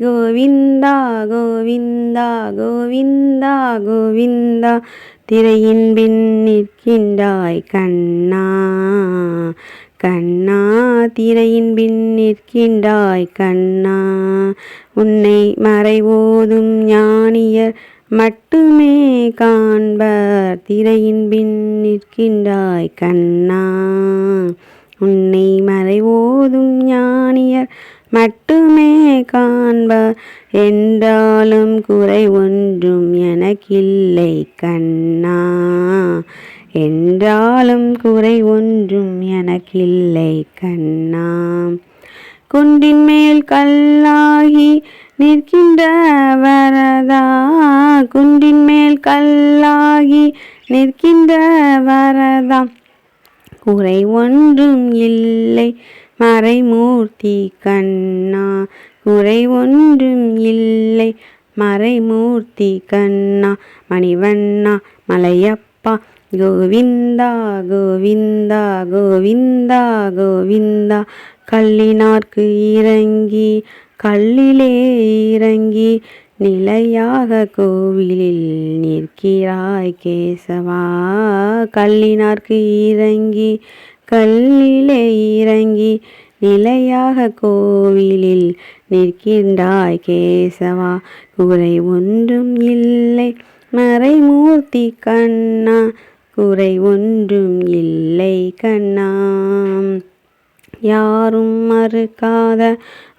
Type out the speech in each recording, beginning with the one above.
கோவிந்தா கோவிந்தா கோவிந்தா கோவிந்தா திரையின் பின் நிற்கின்றாய் கண்ணா கண்ணா திரையின் பின் நிற்கின்றாய் கண்ணா உன்னை மறைவோதும் ஞானியர் மட்டுமே காண்பர். திரையின் பின் நிற்கின்றாய் கண்ணா உன்னை மறைவோதும் ஞானியர் மட்டுமே காண்பார் என்றாலும் குறை ஒன்றும் எனக்கில்லை கண்ணா. என்றாலும் குறை ஒன்றும் எனக்கில்லை கண்ணா. குண்டின் மேல் கல்லாகி நிற்கின்ற வரதா குண்டின் மேல் கல்லாகி நிற்கின்ற வரதா குறை ஒன்றும் இல்லை மறைமூர்த்தி கண்ணா குறை ஒன்றும் இல்லை. மறைமூர்த்தி கண்ணா மணிவண்ணா மலையப்பா கோவிந்தா கோவிந்தா கோவிந்தா கோவிந்தா. கல்லினார்க்கு இறங்கி கல்லிலே இறங்கி நிலையாக கோவிலில் நிற்கிறாய் கேசவா. கல்லினார்க்கு இறங்கி கல்லிலே இறங்கி நிலையாக கோவிலில் நிற்கின்றாய் கேசவா. குறை ஒன்றும் இல்லை. மறைமூர்த்தி கண்ணா. குறை ஒன்றும் இல்லை கண்ணா. யாரும் மறுக்காத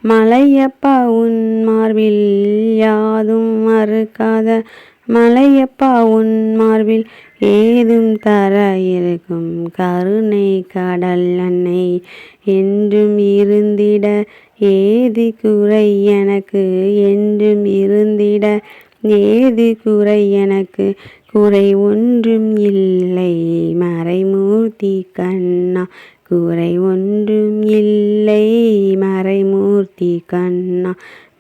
மலையப்பா உன் மார்பில். யாதும் மறுக்காத மலையப்பா உன் மார்பில். ஏதும் தர இருக்கும் கருணை கடல் அன்னை என்றும் இருந்திட ஏது குறை எனக்கு? என்றும் இருந்திட ஏது குறை எனக்கு? குறை ஒன்றும் இல்லை மறைமூர்த்தி கண்ணா. குறை ஒன்றும் இல்லை மறைமூர்த்தி கண்ணா.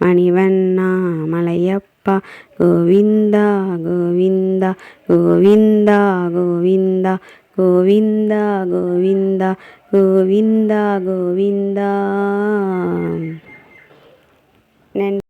மணிவண்ணா மலையப்ப. கோவிந்தா கோவிந்தா கோவிந்தா கோவிந்தா கோவிந்தா கோவிந்தா கோவிந்தா கோவிந்தா நன்றி